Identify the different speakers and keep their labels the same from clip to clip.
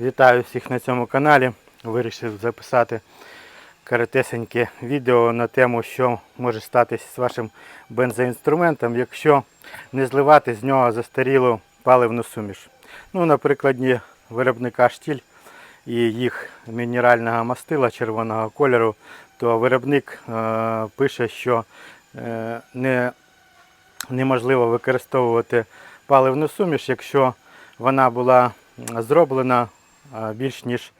Speaker 1: Вітаю всіх на цьому каналі. Вирішив записати коротесеньке відео на тему, що може статися з вашим бензоінструментом, якщо не зливати з нього застарілу паливну суміш. Ну, на прикладі виробника штіль і їх мінерального мастила червоного кольору, то виробник е, пише, що е, не, неможливо використовувати паливну суміш, якщо вона була зроблена більш ніж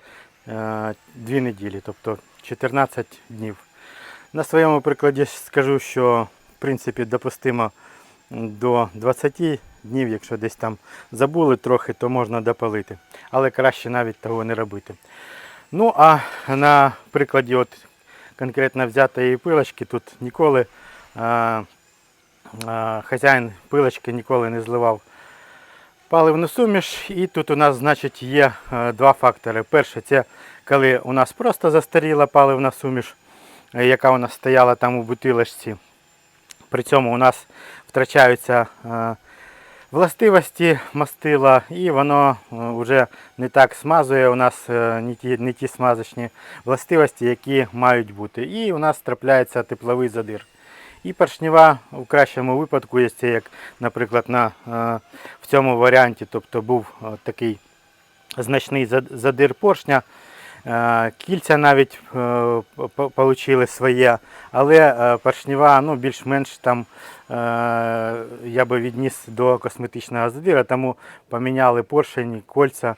Speaker 1: 2 неділі, тобто 14 днів. На своєму прикладі скажу, що в принципі допустимо до 20 днів, якщо десь там забули трохи, то можна допалити. Але краще навіть того не робити. Ну а на прикладі от конкретно взятої пилочки тут ніколи а, а, хазяїн пилочки ніколи не зливав паливну суміш. І тут у нас значить, є е, два фактори. Перше, це коли у нас просто застаріла паливна суміш, е, яка у нас стояла там у бутилочці. При цьому у нас втрачаються е, властивості мастила, і воно вже не так смазує у нас не ті, не ті смазочні властивості, які мають бути. І у нас трапляється тепловий задир. І поршнева в кращому випадку, це як, наприклад, на, е, в цьому варіанті, тобто був е, такий значний задир поршня. Е, Кільця навіть отримали своє, але поршнева ну, більш-менш там я би відніс до косметичного задира, тому поміняли поршень, кольця,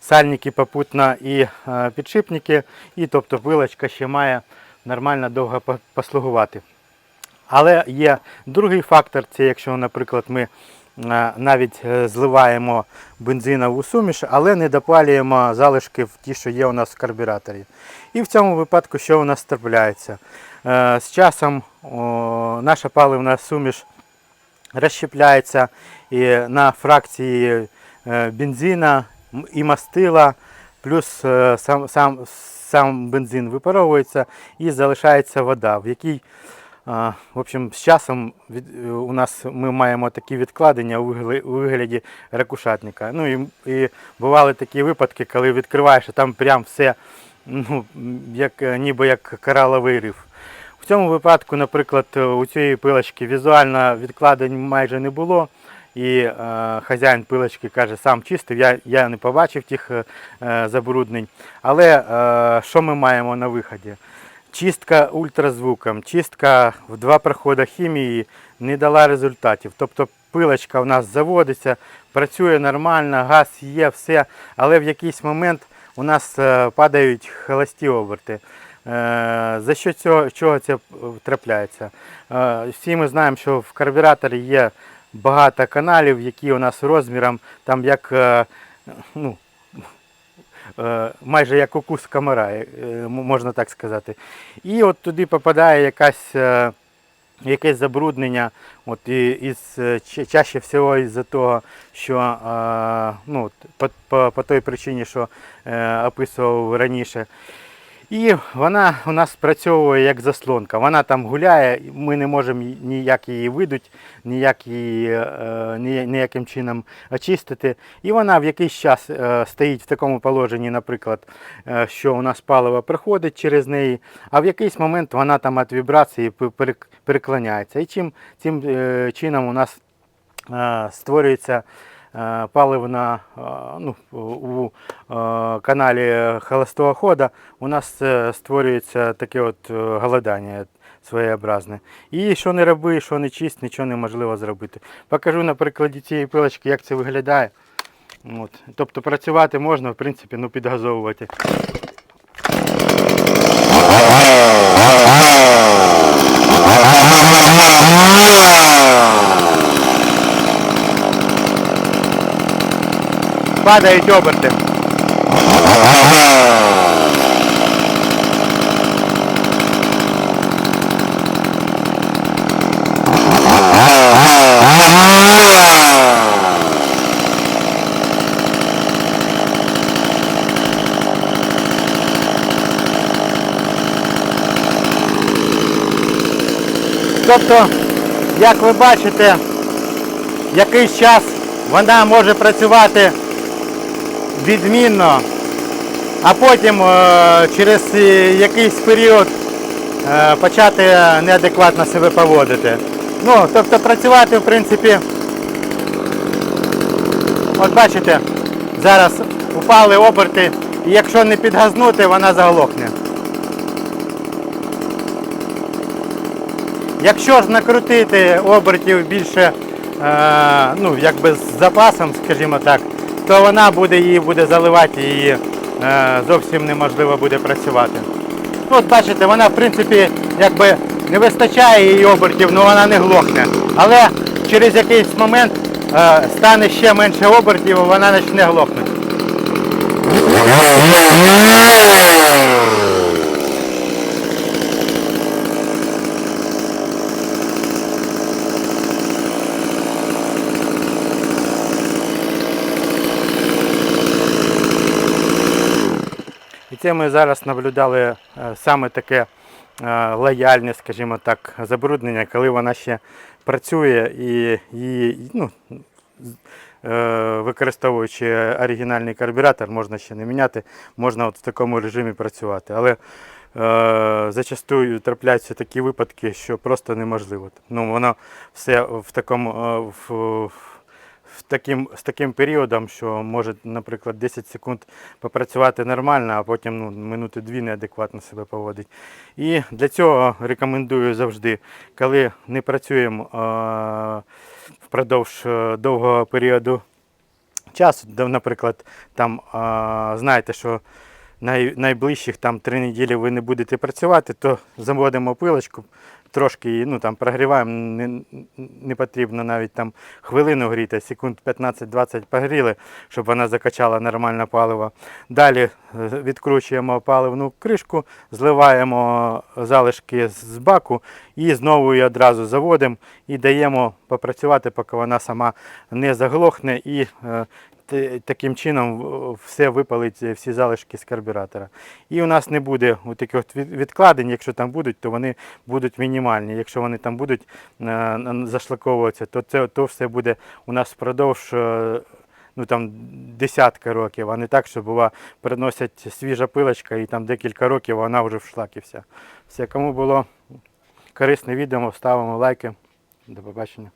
Speaker 1: сальники попутно і підшипники, і тобто пилочка ще має нормально довго послугувати. Але є другий фактор, це якщо, наприклад, ми е, навіть е, зливаємо бензинову суміш, але не допалюємо залишки в ті, що є у нас в карбюраторі. І в цьому випадку що у нас трапляється? Е, З часом наша паливна суміш розщепляється і на фракції бензина і мастила, плюс сам, сам, сам бензин випаровується і залишається вода, в якій В общем, з часом у нас ми маємо такі відкладення у вигляді, ракушатника. Ну і, і бували такі випадки, коли відкриваєш, а там прям все ну, як, е, ніби як кораловий риф. В цьому випадку, наприклад, у цієї пилочки візуально відкладень майже не було. І е, хазяїн пилочки каже, сам чистив, я, я не побачив тих е, е, забруднень. Але е, що ми маємо на виході? Чистка ультразвуком, чистка в два проходи хімії не дала результатів. Тобто пилочка у нас заводиться, працює нормально, газ є, все, але в якийсь момент у нас е, падають холості оберти. Е, За що цього, чого це трапляється? Е, Всі ми знаємо, що в карбюраторі є багато каналів, які у нас розміром там як ну, майже як укус комара, е, можна так сказати. І от туди попадає якась, е, якесь забруднення, от, і, із, е, чаще всього із-за того, що е, ну, по, по, по той причині, що е, описував раніше. І вона у нас спрацьовує як заслонка. Вона там гуляє, ми не можемо ніяк її видуть, ніяк її, е, ніяким чином очистити. І вона в якийсь час е, стоїть в такому положенні, наприклад, е, що у нас паливо проходить через неї, а в якийсь момент вона там від вібрації переклоняється. І чим цим е, чином у нас е, створюється паливна е, ну, у е, каналі холостого хода у нас е, створюється таке от е, голодання своєобразне. І що не роби, що не чисть, нічого неможливо зробити. Покажу на прикладі цієї пилочки, як це виглядає. От. Тобто працювати можна, в принципі, ну підгазовувати. Падають оберти. Тобто, як ви бачите, якийсь час вона може працювати відмінно, а потім е, через якийсь період е, почати неадекватно себе поводити. Ну, тобто працювати, в принципі, от бачите, зараз упали оберти, і якщо не підгазнути, вона заглохне. Якщо ж накрутити обертів більше, е, ну, якби з запасом, скажімо так, то вона буде її буде заливати її е, зовсім неможливо буде працювати. Ну, от бачите, вона в принципі якби не вистачає її обертів, але вона не глохне. Але через якийсь момент е, стане ще менше обертів, вона почне глохнути. Це ми зараз наблюдали е, саме таке е, лояльне, скажімо так, забруднення, коли вона ще працює і її, ну, е, використовуючи оригінальний карбюратор, можна ще не міняти, можна от в такому режимі працювати. Але зачастую трапляються такі випадки, що просто неможливо. Ну, воно все в такому в таким, з таким періодом, що може, наприклад, 10 секунд попрацювати нормально, а потім ну, минути дві неадекватно себе поводить. І для цього рекомендую завжди, коли не працюємо е, впродовж е, довгого періоду часу, наприклад, там е, знаєте, що най, найближчих там три неділі ви не будете працювати, то заводимо пилочку, трошки ну, там, прогріваємо, не, не потрібно навіть там хвилину гріти, секунд 15-20 погріли, щоб вона закачала нормальне паливо. Далі е, відкручуємо паливну кришку, зливаємо залишки з баку і знову її одразу заводимо і даємо попрацювати, поки вона сама не заглохне і е, таким чином все випалить е, всі залишки з карбюратора. І у нас не буде таких відкладень, якщо там будуть, то вони будуть мінімальні. Якщо вони там будуть е, зашлаковуватися, то це то все буде у нас впродовж ну, там, десятка років, а не так, що бува, приносять свіжа пилочка і там декілька років вона вже в шлакі вся. Все, кому було корисне відео, ставимо лайки. До побачення.